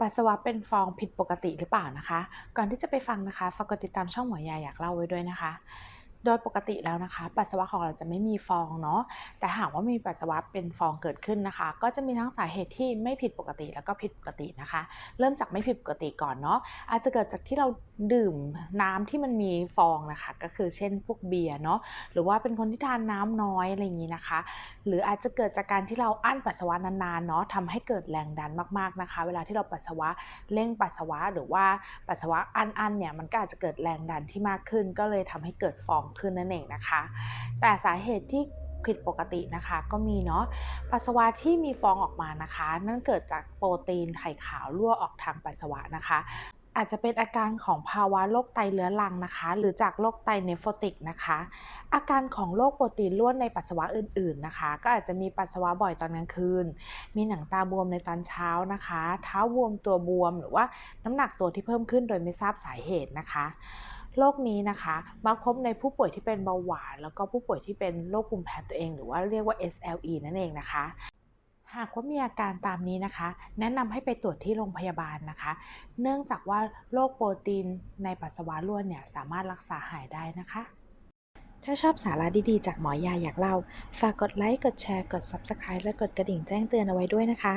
ปัสสาวะเป็นฟองผิดปกติหรือเปล่านะคะ ก่อนที่จะไปฟังนะคะ ฝากกดติดตามช่องหมอยาอยากเล่าไว้ด้วยนะคะ โดยปกติแล้วนะคะ ปัสสาวะของเราจะไม่มีฟองเนาะแต่หากว่ามีปัสสาวะเป็นฟองเกิดขึ้นนะคะ ก็จะมีทั้งสาเหตุที่ไม่ผิดปกติแล้วก็ผิดปกตินะคะ เริ่มจากไม่ผิดปกติก่อนเนาะอาจจะเกิดจากที่เราดื่มน้ำที่มันมีฟองนะคะ ก็คือเช่นพวกเบียร์เนาะหรือว่าเป็นคนที่ทานน้ำน้อยอะไรอย่างนี้นะคะ หรืออาจจะเกิดจากการที่เราอั้นปัสสาวะนานๆเนาะทำให้เกิดแรงดันมากๆนะคะ เวลาที่เราปัสสาวะเร่งปัสสาวะหรือว่าปัสสาวะอั้นๆเนี่ยมันก็อาจจะเกิดแรงดันที่มากขึ้น ก็เลยทำให้เกิดฟองขึ้นนั่นเองนะคะ แต่สาเหตุที่ผิดปกตินะคะก็มีเนาะปัสสาวะที่มีฟองออกมานะคะ นั่นเกิดจากโปรตีนไข่ขาวรั่วออกทางปัสสาวะนะคะอาจจะเป็นอาการของภาวะโรคไตเรื้อรังนะคะ หรือจากโรคไตเนฟโรติกนะคะ อาการของโรคโปรตีนล้วนในปัสสาวะอื่นๆนะคะ ก็อาจจะมีปัสสาวะบ่อยตอนกลางคืน มีหนังตาบวมในตอนเช้านะคะ เท้าบวมตัวบวม หรือว่าน้ำหนักตัวที่เพิ่มขึ้นโดยไม่ทราบสาเหตุนะคะ โรคนี้นะคะมักพบในผู้ป่วยที่เป็นเบาหวาน แล้วก็ผู้ป่วยที่เป็นโรคภูมิแพ้ตัวเอง หรือว่าเรียกว่า SLE นั่นเองนะคะหากว่ามีอาการตามนี้นะคะ แนะนำให้ไปตรวจที่โรงพยาบาลนะคะ เนื่องจากว่าโรคโปรตีนในปัสสาวะล้วนเนี่ยสามารถรักษาหายได้นะคะ ถ้าชอบสาระดีๆ จากหมอยาอยากเล่า ฝากกดไลค์ กดแชร์ กด Subscribe และกดกระดิ่งแจ้งเตือนเอาไว้ด้วยนะคะ